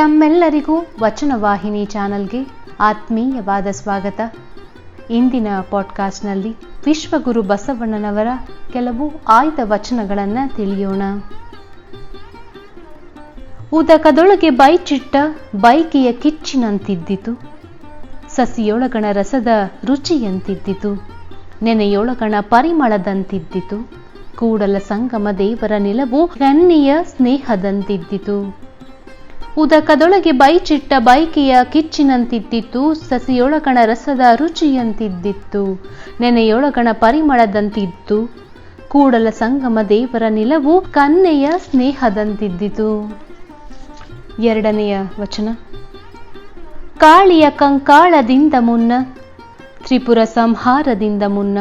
ತಮ್ಮೆಲ್ಲರಿಗೂ ವಚನವಾಹಿನಿ ಚಾನಲ್ಗೆ ಆತ್ಮೀಯವಾದ ಸ್ವಾಗತ. ಇಂದಿನ ಪಾಡ್ಕಾಸ್ಟ್ನಲ್ಲಿ ವಿಶ್ವಗುರು ಬಸವಣ್ಣನವರ ಕೆಲವು ಆಯ್ದ ವಚನಗಳನ್ನು ತಿಳಿಯೋಣ. ಉದಕದೊಳಗೆ ಬೈಚಿಟ್ಟ ಬೈಕೆಯ ಕಿಚ್ಚಿನಂತಿದ್ದಿತು. ಸಸಿಯೊಳಗಣ ರಸದ ರುಚಿಯಂತಿದ್ದಿತು. ನೆನೆಯೊಳಗಣ ಪರಿಮಳದಂತಿದ್ದಿತು. ಕೂಡಲ ಸಂಗಮ ದೇವರ ನಿಲವು ಕನ್ನಿಯ ಸ್ನೇಹದಂತಿದ್ದಿತು. ಉದಕದೊಳಗೆ ಬೈಚಿಟ್ಟ ಬೈಕೆಯ ಕಿಚ್ಚಿನಂತಿದ್ದಿತ್ತು, ಸಸಿಯೊಳಗಣ ರಸದ ರುಚಿಯಂತಿದ್ದಿತ್ತು, ನೆನೆಯೊಳಗಣ ಪರಿಮಳದಂತಿತ್ತು, ಕೂಡಲ ಸಂಗಮ ದೇವರ ನಿಲವು ಕನ್ನೆಯ ಸ್ನೇಹದಂತಿದ್ದಿತು. ಎರಡನೆಯ ವಚನ. ಕಾಳಿಯ ಕಂಕಾಳದಿಂದ ಮುನ್ನ, ತ್ರಿಪುರ ಸಂಹಾರದಿಂದ ಮುನ್ನ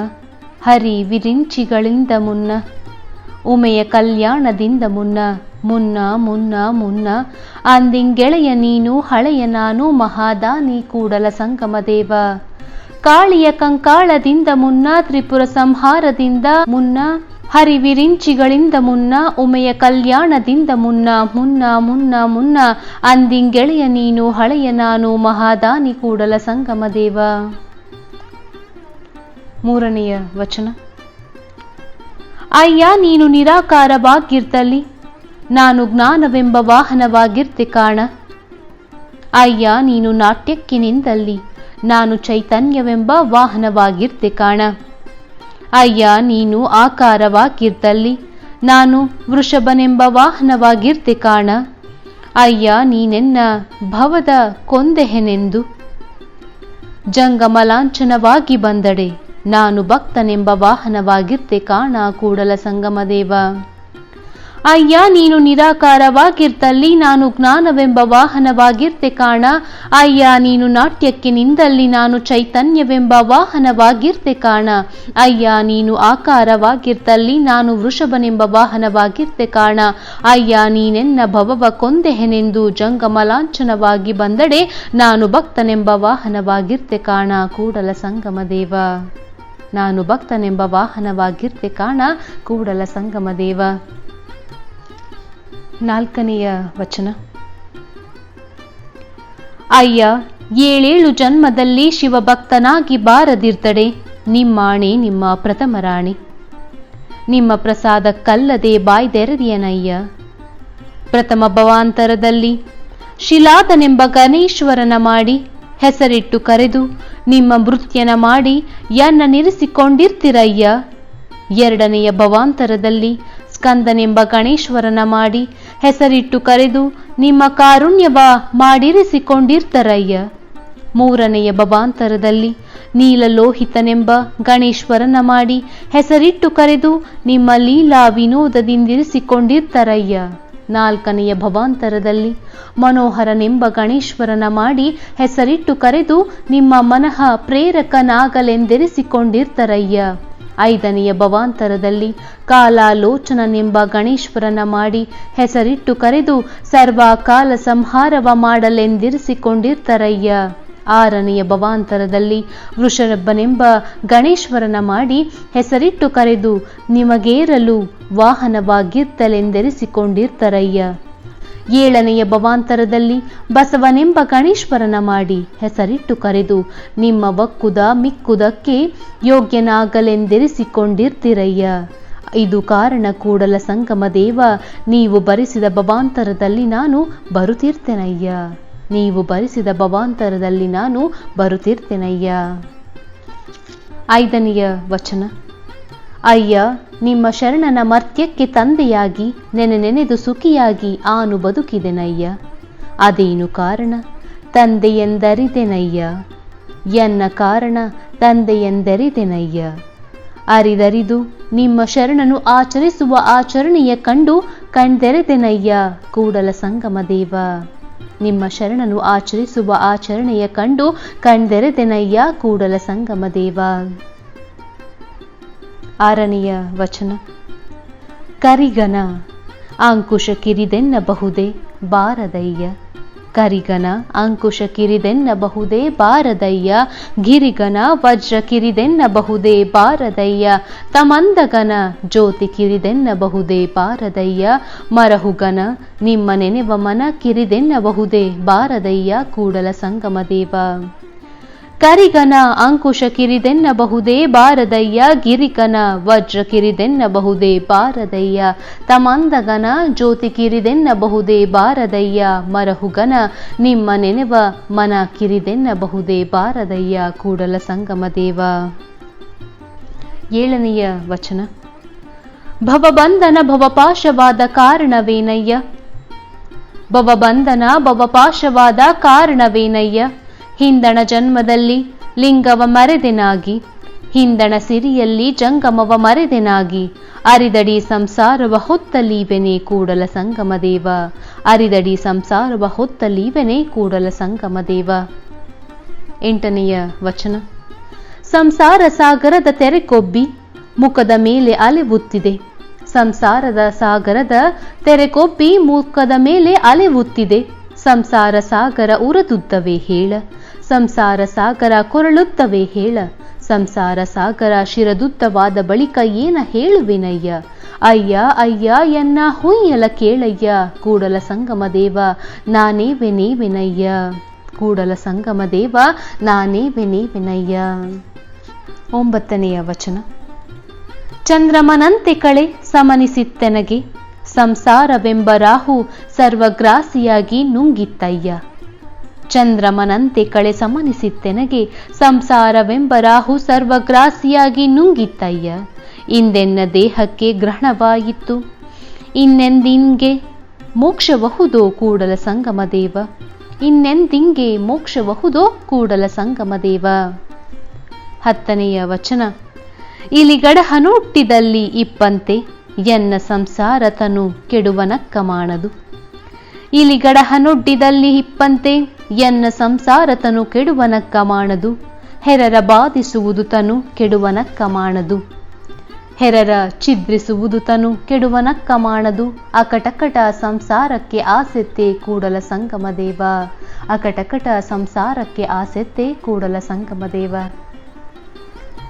ಹರಿ ವಿರಿಂಚಿಗಳಿಂದ ಮುನ್ನ, ಉಮೆಯ ಕಲ್ಯಾಣದಿಂದ ಮುನ್ನ ಮುನ್ನ ಮುನ್ನ ಮುನ್ನ. ಅಂದಿಂಗೆಳೆಯ ನೀನು, ಹಳೆಯ ನಾನು, ಮಹಾದಾನಿ ಕೂಡಲ ಸಂಗಮ ದೇವ. ಕಾಳಿಯ ಕಂಕಾಳದಿಂದ ಮುನ್ನ, ತ್ರಿಪುರ ಸಂಹಾರದಿಂದ ಮುನ್ನ, ಹರಿವಿರಿಂಚಿಗಳಿಂದ ಮುನ್ನ, ಉಮೆಯ ಕಲ್ಯಾಣದಿಂದ ಮುನ್ನ ಮುನ್ನ ಮುನ್ನ ಮುನ್ನ. ಅಂದಿಂಗೆಳೆಯ ನೀನು, ಹಳೆಯ ನಾನು, ಮಹಾದಾನಿ ಕೂಡಲ ಸಂಗಮ ದೇವ. ಮೂರನೆಯ ವಚನ. ಅಯ್ಯ, ನೀನು ನಿರಾಕಾರವಾಗಿರ್ತಲ್ಲಿ ನಾನು ಜ್ಞಾನವೆಂಬ ವಾಹನವಾಗಿರ್ತೆ ಕಾಣ. ಅಯ್ಯ, ನೀನು ನಾಟ್ಯಕ್ಕೆ ನಿಂತಲ್ಲಿ ನಾನು ಚೈತನ್ಯವೆಂಬ ವಾಹನವಾಗಿರ್ತೆ ಕಾಣ. ಅಯ್ಯ, ನೀನು ಆಕಾರವಾಗಿರ್ತಲ್ಲಿ ನಾನು ವೃಷಭನೆಂಬ ವಾಹನವಾಗಿರ್ತೆ ಕಾಣ. ಅಯ್ಯ, ನೀನೆನ್ನ ಭವದ ಕೊಂದೆಹೆನೆಂದು. ಜಂಗಮಲಾಂಛನವಾಗಿ ಬಂದಡೆ. ನಾನು ಭಕ್ತನೆಂಬ ವಾಹನವಾಗಿರ್ತೆ ಕಾಣ ಕೂಡಲ ಸಂಗಮದೇವ. ಅಯ್ಯ, ನೀನು ನಿರಾಕಾರವಾಗಿರ್ತಲ್ಲಿ ನಾನು ಜ್ಞಾನವೆಂಬ ವಾಹನವಾಗಿರ್ತೆ ಕಾಣ. ಅಯ್ಯ, ನೀನು ನಾಟ್ಯಕ್ಕೆ ನಿಂದಲ್ಲಿ ನಾನು ಚೈತನ್ಯವೆಂಬ ವಾಹನವಾಗಿರ್ತೆ ಕಾಣ. ಅಯ್ಯ, ನೀನು ಆಕಾರವಾಗಿರ್ತಲ್ಲಿ ನಾನು ವೃಷಭನೆಂಬ ವಾಹನವಾಗಿರ್ತೆ ಕಾಣ. ಅಯ್ಯ, ನೀನೆನ್ನ ಭವವ ಕೊಂದೆಹೆನೆಂದು ಜಂಗಮಲಾಂಛನವಾಗಿ ಬಂದಡೆ ನಾನು ಭಕ್ತನೆಂಬ ವಾಹನವಾಗಿರ್ತೆ ಕಾಣ. ಕೂಡಲ ಸಂಗಮ ದೇವ, ನಾನು ಭಕ್ತನೆಂಬ ವಾಹನವಾಗಿರ್ತೆ ಕಾಣ. ಕೂಡಲ ಸಂಗಮ ದೇವ. ನಾಲ್ಕನೆಯ ವಚನ. ಅಯ್ಯ, ಏಳೇಳು ಜನ್ಮದಲ್ಲಿ ಶಿವಭಕ್ತನಾಗಿ ಬಾರದಿರ್ತಡೆ, ನಿಮ್ಮಾಣೆ ನಿಮ್ಮ ಪ್ರಥಮ ರಾಣಿ. ನಿಮ್ಮ ಪ್ರಸಾದಕ್ಕಲ್ಲದೆ ಬಾಯ್ದೆರದಿಯನಯ್ಯ. ಪ್ರಥಮ ಭವಾಂತರದಲ್ಲಿ ಶಿಲಾದನೆಂಬ ಗಣೇಶ್ವರನ ಮಾಡಿ ಹೆಸರಿಟ್ಟು ಕರೆದು ನಿಮ್ಮ ಮೃತ್ಯನ ಮಾಡಿ ಎನ್ನ ನಿರಿಸಿಕೊಂಡಿರ್ತಿರಯ್ಯ. ಎರಡನೆಯ ಭವಾಂತರದಲ್ಲಿ ಸ್ಕಂದನೆಂಬ ಗಣೇಶ್ವರನ ಮಾಡಿ ಹೆಸರಿಟ್ಟು ಕರೆದು, ನಿಮ್ಮ ಕಾರುಣ್ಯವ ಮಾಡಿರಿಸಿಕೊಂಡಿರ್ತರಯ್ಯ. ಮೂರನೆಯ ಭವಾಂತರದಲ್ಲಿ ನೀಲಲೋಹಿತನೆಂಬ ಗಣೇಶ್ವರನ ಮಾಡಿ ಹೆಸರಿಟ್ಟು ಕರೆದು, ನಿಮ್ಮ ಲೀಲಾ ವಿನೋದದಿಂದಿರಿಸಿಕೊಂಡಿರ್ತರಯ್ಯ. ನಾಲ್ಕನೆಯ ಭವಾಂತರದಲ್ಲಿ, ಮನೋಹರನೆಂಬ ಗಣೇಶ್ವರನ ಮಾಡಿ ಹೆಸರಿಟ್ಟು ಕರೆದು, ನಿಮ್ಮ ಮನಃ ಪ್ರೇರಕನಾಗಲೆಂದೆರಿಸಿಕೊಂಡಿರ್ತರಯ್ಯ. ಐದನೆಯ ಭವಾಂತರದಲ್ಲಿ ಕಾಲಾಲೋಚನನೆಂಬ ಗಣೇಶ್ವರನ ಮಾಡಿ ಹೆಸರಿಟ್ಟು ಕರೆದು ಸರ್ವಕಾಲ ಸಂಹಾರವ ಮಾಡಲೆಂದಿರಿಸಿಕೊಂಡಿರ್ತರಯ್ಯ. ಆರನೆಯ ಭವಾಂತರದಲ್ಲಿ ವೃಷಭನೆಂಬ ಗಣೇಶ್ವರನ ಮಾಡಿ ಹೆಸರಿಟ್ಟು ಕರೆದು ನಿಮಗೇರಲು ವಾಹನವಾಗಿರ್ತಲೆಂದೆರಿಸಿಕೊಂಡಿರ್ತರಯ್ಯ. ಏಳನೆಯ ಭವಾಂತರದಲ್ಲಿ ಬಸವನೆಂಬ ಗಣೇಶ್ವರನ ಮಾಡಿ ಹೆಸರಿಟ್ಟು ಕರೆದು, ನಿಮ್ಮ ಒಕ್ಕುದ ಮಿಕ್ಕುದಕ್ಕೆ ಯೋಗ್ಯನಾಗಲೆಂದೆರಿಸಿಕೊಂಡಿರ್ತಿರಯ್ಯ. ಇದು ಕಾರಣ ಕೂಡಲ ಸಂಗಮ ದೇವ, ನೀವು ಬರಿಸಿದ ಭವಾಂತರದಲ್ಲಿ ನಾನು ಬರುತ್ತಿರ್ತೇನಯ್ಯ. ನೀವು ಬರಿಸಿದ ಭವಾಂತರದಲ್ಲಿ ನಾನು ಬರುತ್ತಿರ್ತೇನಯ್ಯ. ಐದನೆಯ ವಚನ. ಅಯ್ಯ, ನಿಮ್ಮ ಶರಣನ ಮರ್ತ್ಯಕ್ಕೆ ತಂದೆಯಾಗಿ, ನೆನೆ ನೆನೆದು ಸುಖಿಯಾಗಿ ಆನು ಬದುಕಿದೆನಯ್ಯ. ಅದೇನು ಕಾರಣ? ತಂದೆಯೆಂದರಿದೆನಯ್ಯ. ಎನ್ನ ಕಾರಣ? ತಂದೆಯೆಂದರಿದೆನಯ್ಯ. ಅರಿದರಿದು, ನಿಮ್ಮ ಶರಣನು ಆಚರಿಸುವ ಆಚರಣೆಯ ಕಂಡು ಕಣ್ದೆರೆದೆನಯ್ಯ ಕೂಡಲ ಸಂಗಮ ದೇವ. ನಿಮ್ಮ ಶರಣನು ಆಚರಿಸುವ ಆಚರಣೆಯ ಕಂಡು ಕಣ್ದೆರೆದೆನಯ್ಯ ಕೂಡಲ ಸಂಗಮ ದೇವ. ಆರನೆಯ ವಚನ. ಕರಿಗನ, ಅಂಕುಶ ಕಿರಿದೆನ್ನಬಹುದೇ ಬಾರದಯ್ಯ. ಕರಿಗನ, ಅಂಕುಶ ಕಿರಿದೆನ್ನಬಹುದೇ ಬಾರದಯ್ಯ. ಗಿರಿಗನ, ವಜ್ರ ಕಿರಿದೆನ್ನಬಹುದೇ ಬಾರದಯ್ಯ. ತಮಂದಗನ, ಜ್ಯೋತಿ ಕಿರಿದೆನ್ನಬಹುದೇ ಬಾರದಯ್ಯ. ಮರಹುಗನ, ನಿಮ್ಮ ನೆನೆವ ಮನ ಕಿರಿದೆನ್ನಬಹುದೇ ಬಾರದಯ್ಯ. ಕೂಡಲ ಸಂಗಮ ದೇವ. ಕರಿಗನ ಅಂಕುಶ ಕಿರಿದೆನ್ನಬಹುದೇ, ಬಾರದಯ್ಯ ಗಿರಿಕನ ವಜ್ರ ಕಿರಿದೆನ್ನಬಹುದೇ, ಬಾರದಯ್ಯ ತಮಂದಗನ ಜ್ಯೋತಿ ಕಿರಿದೆನ್ನಬಹುದೇ, ಬಾರದಯ್ಯ ಮರಹುಗನ ನಿಮ್ಮ ನೆನೆವ ಮನ ಕಿರಿದೆನ್ನಬಹುದೇ, ಬಾರದಯ್ಯ ಕೂಡಲ ಸಂಗಮ ದೇವ. ಏಳನೆಯ ವಚನ. ಭವಬಂಧನ ಭವಪಾಶವಾದ ಕಾರಣವೇನಯ್ಯ? ಭವಬಂಧನ ಭವಪಾಶವಾದ ಕಾರಣವೇನಯ್ಯ? ಹಿಂದಣ ಜನ್ಮದಲ್ಲಿ ಲಿಂಗವ ಮರೆದೆನಾಗಿ, ಹಿಂದಣ ಸಿರಿಯಲ್ಲಿ ಜಂಗಮವ ಮರೆದೆನಾಗಿ, ಅರಿದಡಿ ಸಂಸಾರವ ಹೊತ್ತಲೀವೆನೆ ಕೂಡಲ ಸಂಗಮ ದೇವ. ಅರಿದಡಿ ಸಂಸಾರವ ಹೊತ್ತಲೀವೆನೆ ಕೂಡಲ ಸಂಗಮ ದೇವ. ಎಂಟನೆಯ ವಚನ. ಸಂಸಾರ ಸಾಗರದ ತೆರೆಕೊಬ್ಬಿ ಮುಖದ ಮೇಲೆ ಅಲೆವುತ್ತಿದೆ ಸಂಸಾರದ ಸಾಗರದ ತೆರೆಕೊಬ್ಬಿ ಮುಖದ ಮೇಲೆ ಅಲೆವುತ್ತಿದೆ ಸಂಸಾರ ಸಾಗರ ಉರದುದ್ದವೇ ಹೇಳ. ಸಂಸಾರ ಸಾಗರ ಕೊರಳುತ್ತವೆ ಹೇಳ. ಸಂಸಾರ ಸಾಗರ ಶಿರದುತ್ತವಾದ ಬಳಿಕ ಏನ ಹೇಳುವೆನಯ್ಯ? ಅಯ್ಯ ಅಯ್ಯ, ಎನ್ನ ಹುಯ್ಯಲ ಕೇಳಯ್ಯ. ಕೂಡಲ ಸಂಗಮ ದೇವ, ನಾನೇ ವೆನೇ ವಿನಯ್ಯ ಕೂಡಲ ಸಂಗಮ ದೇವ, ನಾನೇ ವೆನೇ ವಿನಯ್ಯ ಒಂಬತ್ತನೆಯ ವಚನ. ಚಂದ್ರಮನಂತೆ ಕಳೆ, ಸಮನಿಸಿತ್ತೆನಗೆ. ಸಂಸಾರವೆಂಬ ರಾಹು ಸರ್ವಗ್ರಾಸಿಯಾಗಿ ನುಂಗಿತ್ತಯ್ಯ. ಚಂದ್ರಮನಂತೆ ಕಳೆ ಸಮನಿಸಿತ್ತೆನಗೆ. ಸಂಸಾರವೆಂಬ ರಾಹು ಸರ್ವಗ್ರಾಸಿಯಾಗಿ ನುಂಗಿತ್ತಯ್ಯ. ಇಂದೆನ್ನ ದೇಹಕ್ಕೆ ಗ್ರಹಣವಾಯಿತು. ಇನ್ನೆಂದಿಂಗೆ ಮೋಕ್ಷವಹುದೋ ಕೂಡಲ ಸಂಗಮ ದೇವ. ಇನ್ನೆಂದಿಂಗೆ ಮೋಕ್ಷವಹುದೋ ಕೂಡಲ ಸಂಗಮ ದೇವ. ಹತ್ತನೆಯ ವಚನ. ಇಲಿಗಡಹನುಟ್ಟಿದಲ್ಲಿ ಇಪ್ಪಂತೆ ಎನ್ನ ಸಂಸಾರ ತನು ಕೆಡುವನಕ್ಕ ಮಾಡದು ಇಲಿಗಡಹನೊಡ್ಡಿದಲ್ಲಿ ಇಪ್ಪಂತೆ ಎನ್ನ ಸಂಸಾರ ತನು ಕೆಡುವನಕ್ಕ ಮಾಡದು ಹೆರರ ಬಾಧಿಸುವುದು ತನು ಕೆಡುವನಕ್ಕ ಮಾಡದು ಹೆರರ ಛಿದ್ರಿಸುವುದು ತನು ಕೆಡುವನಕ್ಕ ಮಾಡದು ಅಕಟಕಟ ಸಂಸಾರಕ್ಕೆ ಆಸೆತ್ತೆ ಕೂಡಲ ಸಂಗಮ ದೇವ. ಅಕಟಕಟ ಸಂಸಾರಕ್ಕೆ ಆಸೆತ್ತೆ ಕೂಡಲ ಸಂಗಮ ದೇವ.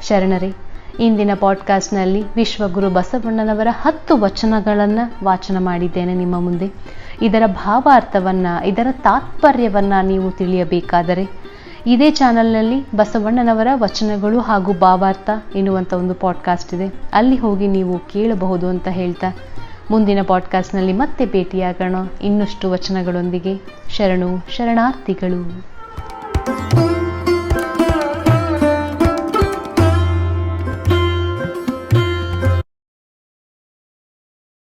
ಶರಣರೇ, ಇಂದಿನ ಪಾಡ್ಕಾಸ್ಟ್ನಲ್ಲಿ ವಿಶ್ವಗುರು ಬಸವಣ್ಣನವರ ಹತ್ತು ವಚನಗಳನ್ನು ವಾಚನ ಮಾಡಿದ್ದೇನೆ ನಿಮ್ಮ ಮುಂದೆ. ಇದರ ಭಾವಾರ್ಥವನ್ನು, ಇದರ ತಾತ್ಪರ್ಯವನ್ನು ನೀವು ತಿಳಿಯಬೇಕಾದರೆ. ಇದೇ ಚಾನಲ್ನಲ್ಲಿ ಬಸವಣ್ಣನವರ ವಚನಗಳು ಹಾಗೂ ಭಾವಾರ್ಥ ಎನ್ನುವಂಥ ಒಂದು ಪಾಡ್ಕಾಸ್ಟ್ ಇದೆ. ಅಲ್ಲಿ ಹೋಗಿ ನೀವು ಕೇಳಬಹುದು ಅಂತ ಹೇಳ್ತಾ, ಮುಂದಿನ ಪಾಡ್ಕಾಸ್ಟ್ನಲ್ಲಿ ಮತ್ತೆ ಭೇಟಿಯಾಗೋಣ. ಇನ್ನಷ್ಟು ವಚನಗಳೊಂದಿಗೆ ಶರಣು, ಶರಣಾರ್ಥಿಗಳು.